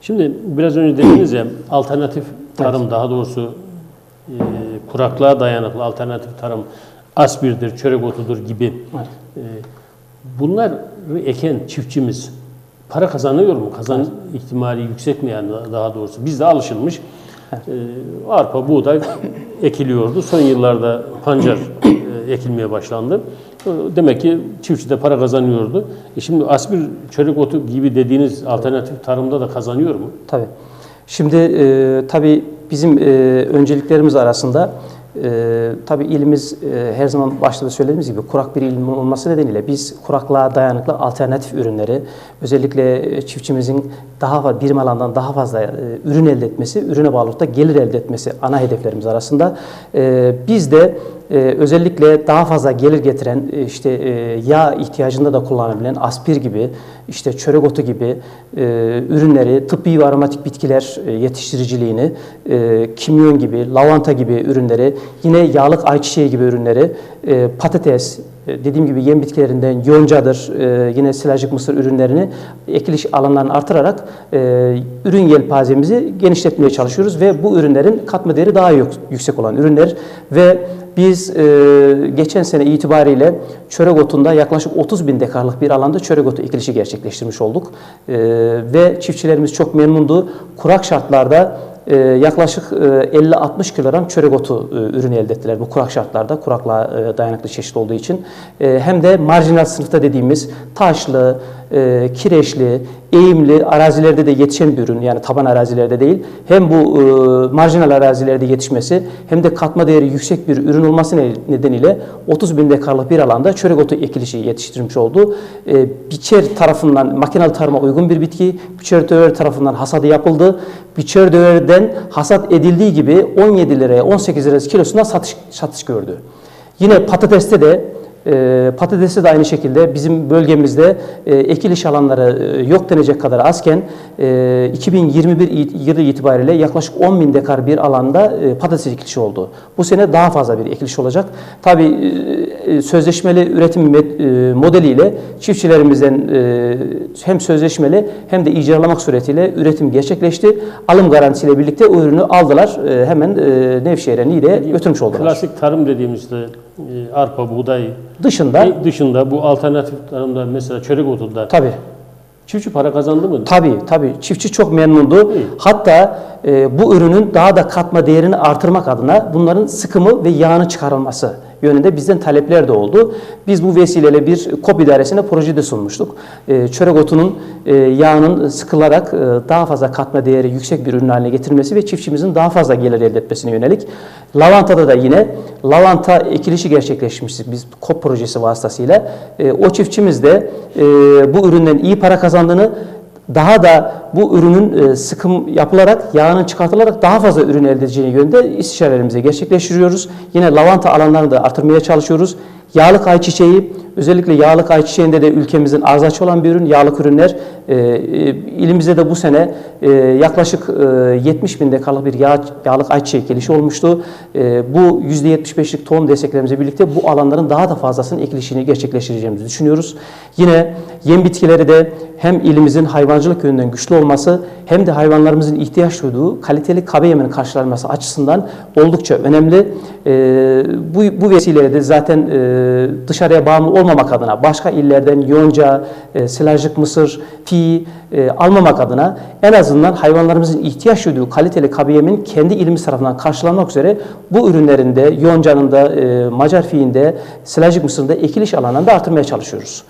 Şimdi biraz önce dediniz ya alternatif tarım daha doğrusu e, kuraklığa dayanıklı alternatif tarım aspirdir, çörek otudur gibi. Evet. E, bunları eken çiftçimiz para kazanıyor mu? Kazan ihtimali yüksek mi yani daha doğrusu? Bizde alışılmış e, arpa, buğday ekiliyordu. Son yıllarda pancar ekilmeye başlandı. Demek ki çiftçi de para kazanıyordu. E şimdi aspir, çörek otu gibi dediğiniz alternatif tarımda da kazanıyor mu? Tabii. Şimdi e, tabii bizim e, önceliklerimiz arasında e, tabii ilimiz e, her zaman başta da söylediğimiz gibi kurak bir ilim olması nedeniyle biz kuraklığa dayanıklı alternatif ürünleri özellikle e, çiftçimizin daha fa- birim alandan daha fazla e, ürün elde etmesi, ürüne bağlılıkta gelir elde etmesi ana hedeflerimiz arasında. E, biz de e, özellikle daha fazla gelir getiren e, işte e, yağ ihtiyacında da kullanılabilen aspir gibi işte çörek otu gibi e, ürünleri tıbbi ve aromatik bitkiler e, yetiştiriciliğini e, kimyon gibi lavanta gibi ürünleri yine yağlık ayçiçeği gibi ürünleri e, patates e, dediğim gibi yem bitkilerinden yoncadır e, yine silajlık mısır ürünlerini ekiliş alanlarını artırarak e, ürün yelpazemizi genişletmeye çalışıyoruz ve bu ürünlerin katma değeri daha yük- yüksek olan ürünler ve biz e, geçen sene itibariyle çörek otunda yaklaşık 30 bin dekarlık bir alanda çörek otu ekilişi gerçekleştirmiş olduk. E, ve çiftçilerimiz çok memnundu. Kurak şartlarda yaklaşık e, 50-60 kilogram çörek otu e, ürünü elde ettiler bu kurak şartlarda, kuraklığa e, dayanıklı çeşit olduğu için. E, hem de marjinal sınıfta dediğimiz taşlı, e, kireçli, eğimli arazilerde de yetişen bir ürün yani taban arazilerde değil. Hem bu e, marjinal arazilerde yetişmesi hem de katma değeri yüksek bir ürün olması ne- nedeniyle 30 bin dekarlık bir alanda çörek otu ekilişi yetiştirilmiş oldu. E, biçer tarafından makinalı tarıma uygun bir bitki, biçer döver tarafından hasadı yapıldı. Biçer döverden hasat edildiği gibi 17 liraya 18 liraya kilosuna satış, satış gördü. Yine patateste de e, patatesi de aynı şekilde bizim bölgemizde e, ekiliş alanları e, yok denecek kadar azken e, 2021 it- yılı itibariyle yaklaşık 10 bin dekar bir alanda e, patates ekilişi oldu. Bu sene daha fazla bir ekiliş olacak. Tabii e, e, sözleşmeli üretim e, modeliyle çiftçilerimizden e, hem sözleşmeli hem de icralamak suretiyle üretim gerçekleşti. Alım garantisiyle birlikte o ürünü aldılar. E, hemen e, Nevşehir'e Niğde'ye götürmüş oldular. Klasik tarım dediğimizde e, arpa, buğday Dışında e, dışında bu alternatif tarımda mesela çörek otunda tabii çiftçi para kazandı mı? Tabii tabii çiftçi çok memnundu. İyi. Hatta e, bu ürünün daha da katma değerini artırmak adına bunların sıkımı ve yağını çıkarılması yönünde bizden talepler de oldu. Biz bu vesileyle bir KOP idaresine projede sunmuştuk. E, çörek otunun e, yağının sıkılarak e, daha fazla katma değeri yüksek bir ürün haline getirilmesi ve çiftçimizin daha fazla gelir elde etmesine yönelik. Lavantada da yine lavanta ekilişi gerçekleştirmiştik biz KOP projesi vasıtasıyla. E, o çiftçimiz de e, bu üründen iyi para kazandığını daha da bu ürünün e, sıkım yapılarak, yağının çıkartılarak daha fazla ürün elde edeceğine yönde istişarelerimizi gerçekleştiriyoruz. Yine lavanta alanlarını da artırmaya çalışıyoruz. Yağlık ayçiçeği, özellikle yağlık ayçiçeğinde de ülkemizin arzaçı olan bir ürün. Yağlık ürünler e, e, ilimizde de bu sene e, yaklaşık e, 70 bin dekarlık bir yağ, yağlık ayçiçeği gelişi olmuştu. E, bu %75'lik tohum desteklerimizle birlikte bu alanların daha da fazlasının ekilişini gerçekleştireceğimizi düşünüyoruz. Yine yem bitkileri de hem ilimizin hayvancılık yönünden güçlü olması hem de hayvanlarımızın ihtiyaç duyduğu kaliteli kabe yeminin karşılanması açısından oldukça önemli. E, bu, bu vesileyle de zaten e, dışarıya bağımlı olmamak adına başka illerden yonca, e, silajlık mısır, pi e, almamak adına en azından hayvanlarımızın ihtiyaç duyduğu kaliteli kabe yemin kendi ilimiz tarafından karşılanmak üzere bu ürünlerinde yoncanın da e, Macar fiğinde, silajlık mısırında ekiliş alanlarını da artırmaya çalışıyoruz.